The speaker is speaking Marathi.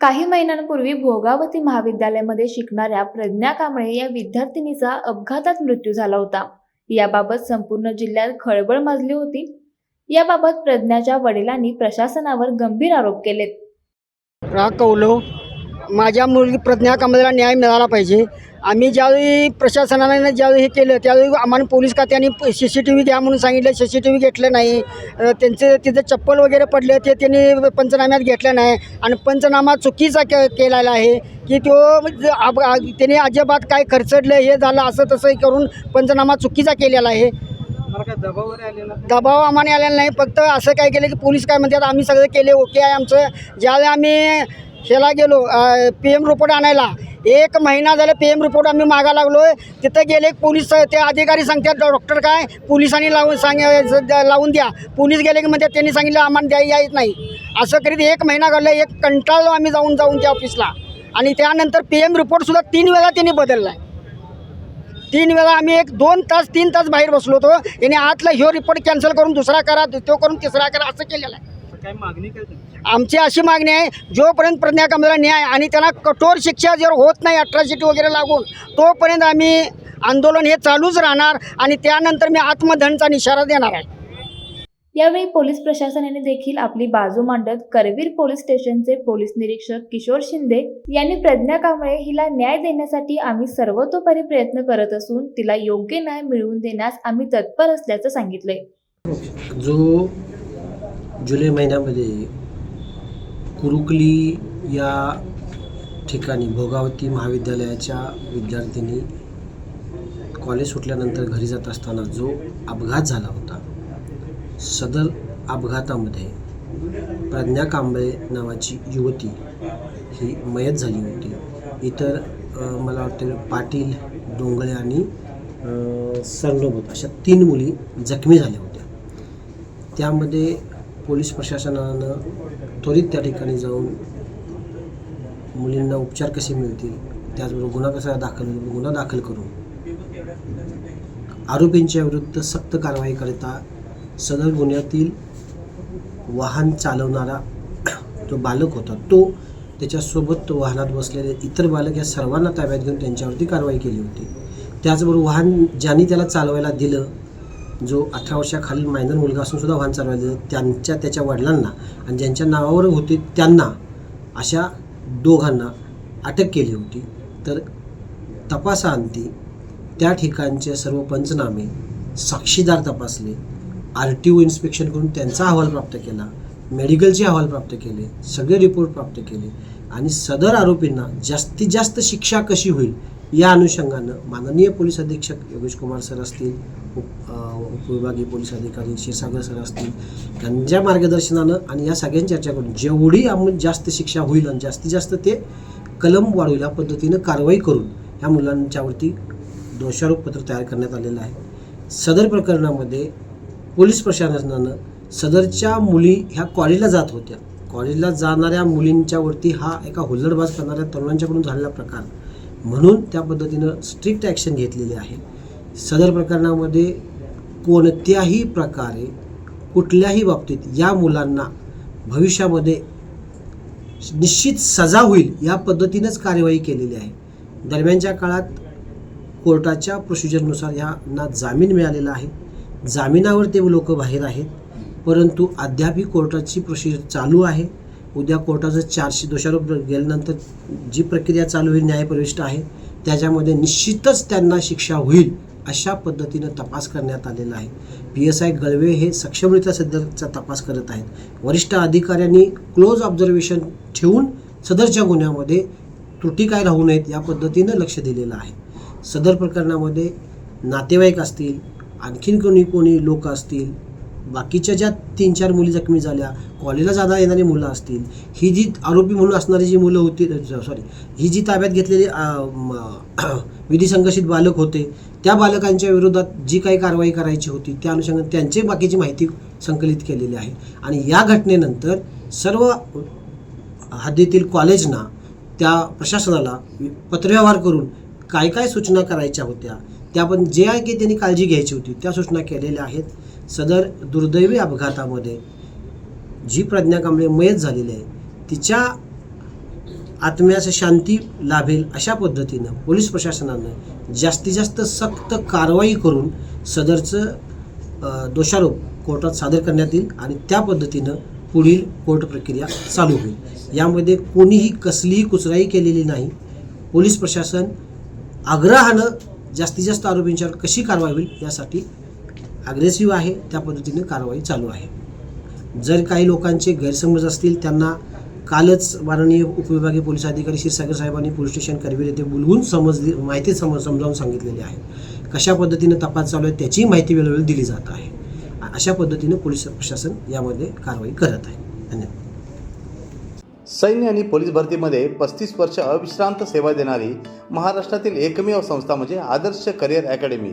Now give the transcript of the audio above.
काही महिन्यांपूर्वी भोगावती महाविद्यालयामध्ये शिकणाऱ्या प्रज्ञा कांबळे या विद्यार्थिनीचा अपघातात मृत्यू झाला होता. याबाबत संपूर्ण जिल्ह्यात खळबळ माजली होती. याबाबत प्रज्ञाच्या वडिलांनी प्रशासनावर गंभीर आरोप केलेत. राग कौलो. माझ्या मुलगी प्रज्ञा कांबळेला न्याय मिळाला पाहिजे. आम्ही ज्यावेळी प्रशासनाने ज्यावेळी हे केलं त्यावेळी आम्हाला पोलीस खात्याने सी सी टी व्ही द्या म्हणून सांगितलं सी सी टी व्ही घेतलं नाही. त्यांचे तिथे चप्पल वगैरे पडले ते त्यांनी पंचनाम्यात घेतलं नाही. आणि पंचनामा चुकीचा के केलेला आहे की तो ज- अब- आ- त्यांनी अजिबात काय खर्चडलं हे झालं असं तसं करून पंचनामा चुकीचा केलेला आहे. दबाव आम्हाला आलेला नाही फक्त असं काय केलं की पोलीस काय म्हणतात आम्ही सगळं केले ओके आहे आमचं. ज्यावेळी आम्ही ह्याला गेलो पी एम रिपोर्ट आणायला एक महिना झाला पी एम रिपोर्ट आम्ही मागा लागलो आहे तिथं गेले पोलीस ते अधिकारी सांगतात डॉक्टर काय पोलिसांनी लावून सांग लावून द्या. पोलीस गेले की म्हणजे त्यांनी सांगितलं आम्हाला द्या येत नाही. असं करीत एक महिना घडलं एक कंटाळलो आम्ही जाऊन जाऊन त्या ऑफिसला आणि त्यानंतर पी एम रिपोर्टसुद्धा तीन वेळा त्यांनी बदलला आहे तीन वेळा आम्ही एक दोन तास तीन तास बाहेर बसलो होतो. याने आतला ह्यो रिपोर्ट कॅन्सल करून दुसरा करा तो करून तिसरा करा असं केलेलं आहे. आमची अशी मागणी आहे जोपर्यंत प्रज्ञा कांबळेला न्याय आणि त्यांना कठोर शिक्षा जर होत नाही अट्रॉसिटी वगैरे लागून तोपर्यंत आम्ही आंदोलन हे चालूच राहणार आणि त्यानंतर मी आत्मदहनचा इशारा देणार आहे. यावेळी पोलीस प्रशासनाने देखील आपली बाजू मांडत करवीर पोलीस स्टेशनचे पोलीस निरीक्षक किशोर शिंदे यांनी प्रज्ञा कांबळे हिला न्याय देण्यासाठी आम्ही सर्वतोपरी प्रयत्न करत असून तिला योग्य न्याय मिळवून देण्यास आम्ही तत्पर असल्याचं सांगितलंय. जो जुलै महिन्यामध्ये कुरुकली या ठिकाणी भोगावती महाविद्यालयाच्या विद्यार्थिनी कॉलेज सुटल्यानंतर घरी जात असताना जो अपघात झाला होता सदर अपघातामध्ये प्रज्ञा कांबळे नावाची युवती ही मयत झाली होती. इतर मला वाटतं पाटील डोंगळे आणि अ, सरनोबत अशा तीन मुली जखमी झाल्या होत्या. त्यामध्ये पोलीस प्रशासनानं त्वरित त्या ठिकाणी जाऊन मुलींना उपचार कसे मिळतील त्याचबरोबर गुन्हा कसा दाखल गुन्हा दाखल करून आरोपींच्या विरुद्ध सक्त कारवाई करता सदर गुन्ह्यातील वाहन चालवणारा जो बालक होता तो त्याच्यासोबत तो वाहनात बसलेले इतर बालक या सर्वांना ताब्यात घेऊन त्यांच्यावरती कारवाई केली होती. त्याचबरोबर वाहन ज्यांनी त्याला चालवायला दिलं जो अठरा वर्षाखालील मायनर मुलगा असून सुद्धा वाहन चालवायचं त्यांच्या त्याच्या वडिलांना आणि ज्यांच्या नावावर होते त्यांना अशा दोघांना अटक केली होती. तर तपासाअंती त्या ठिकाणचे सर्व पंचनामे साक्षीदार तपासले. आर टी ओ इन्स्पेक्शन करून त्यांचा अहवाल प्राप्त केला. मेडिकलचे अहवाल प्राप्त केले. सगळे रिपोर्ट प्राप्त केले. आणि सदर आरोपींना जास्तीत जास्त शिक्षा कशी होईल या अनुषंगानं माननीय पोलीस अधीक्षक योगेश कुमार सर असतील उप उपविभागीय पोलीस अधिकारी क्षीरसागर सर असतील त्यांच्या मार्गदर्शनानं आणि या सगळ्यांची चर्चा करून जेवढी आम्ही जास्त शिक्षा होईल आणि जास्तीत जास्त ते कलम वाढवू या पद्धतीनं कारवाई करून ह्या मुलांच्यावरती दोषारोपपत्र तयार करण्यात आलेलं आहे. सदर प्रकरणामध्ये पोलीस प्रशासनानं सदरच्या मुली ह्या कॉलेजला जात होत्या. कॉलेजला जाणाऱ्या मुलींच्यावरती हा एका हुल्लडबाज करणाऱ्या तरुणांच्याकडून झालेला प्रकार म्हणून त्या पद्धतीनं स्ट्रिक्ट ॲक्शन घेतलेली आहे. सदर प्रकरणामध्ये कोणत्याही प्रकारे कुठल्याही बाबतीत या मुलांना भविष्यामध्ये निश्चित सजा होईल या पद्धतीनंच कार्यवाही केलेली आहे. दरम्यानच्या काळात कोर्टाच्या प्रोसिजरनुसार यांना जामीन मिळालेला आहे. जामिनावर ते लोक बाहेर आहेत. परंतु अद्यापही कोर्टाची प्रोसिजर चालू आहे. उद्या कोर्टाचं चारशे दोषारोप गेल्यानंतर जी प्रक्रिया चालू होईल न्यायप्रविष्ट आहे त्याच्यामध्ये निश्चितच त्यांना शिक्षा होईल अशा पद्धतीनं तपास करण्यात आलेला आहे. पी एस आय गळवे हे सक्षमरित्या सदरचा तपास करत आहेत. वरिष्ठ अधिकाऱ्यांनी क्लोज ऑब्झर्वेशन ठेवून सदरच्या गुन्ह्यामध्ये त्रुटी काय राहू नयेत या पद्धतीनं लक्ष दिलेलं आहे. सदर प्रकरणामध्ये नातेवाईक असतील आणखीन कोणी कोणी लोक असतील बाकीच्या ज्या तीन चार मुली जखमी झाल्या कॉलेजला जाता येणारी मुलं असतील ही जी आरोपी म्हणून असणारी जी मुलं होती सॉरी ही जी ताब्यात घेतलेली विधी संघर्षित बालक होते त्या बालकांच्या विरोधात जी काही कारवाई करायची होती त्या अनुषंगाने त्यांची बाकीची माहिती संकलित केलेली आहे. आणि या घटनेनंतर सर्व हद्दीतील कॉलेजना त्या प्रशासनाला पत्रव्यवहार करून काय काय सूचना करायच्या होत्या त्या पण जे आहे की त्यांनी काळजी घ्यायची होती त्या सूचना केलेल्या आहेत. सदर दुर्दैवी अपघातामध्ये जी प्रज्ञा कांबळे मयत झालेली आहे तिच्या आत्म्यास शांती लाभेल अशा पद्धतीनं पोलीस प्रशासनानं जास्तीत जास्त सक्त कारवाई करून सदरचं दोषारोप कोर्टात सादर करण्यात येईल आणि त्या पद्धतीनं पुढील कोर्ट प्रक्रिया चालू होईल. यामध्ये कोणीही कसलीही कुचराई केलेली नाही. पोलीस प्रशासन आग्रहानं जास्तीत जास्त आरोपींच्यावर कशी कारवाई होईल यासाठी अग्रेसिव्ह आहे त्या पद्धतीने कारवाई चालू आहे. जर काही लोकांचे गैरसमज असतील त्यांना कालच माननीय उपविभागीय पोलीस अधिकारी क्षीरसागर साहेबांनी पोलीस स्टेशन करवीर येथे बोलवून समजली माहिती समज समजावून सांगितलेली आहे. कशा पद्धतीने तपास चालू आहे त्याचीही माहिती वेळोवेळी दिली जात आहे. अशा पद्धतीने पोलीस प्रशासन यामध्ये कारवाई करत आहे. धन्यवाद. सैन्य आणि पोलीस भरतीमध्ये पस्तीस वर्ष अविश्रांत सेवा देणारी महाराष्ट्रातील एकमेव संस्था म्हणजे आदर्श करिअर अकॅडमी.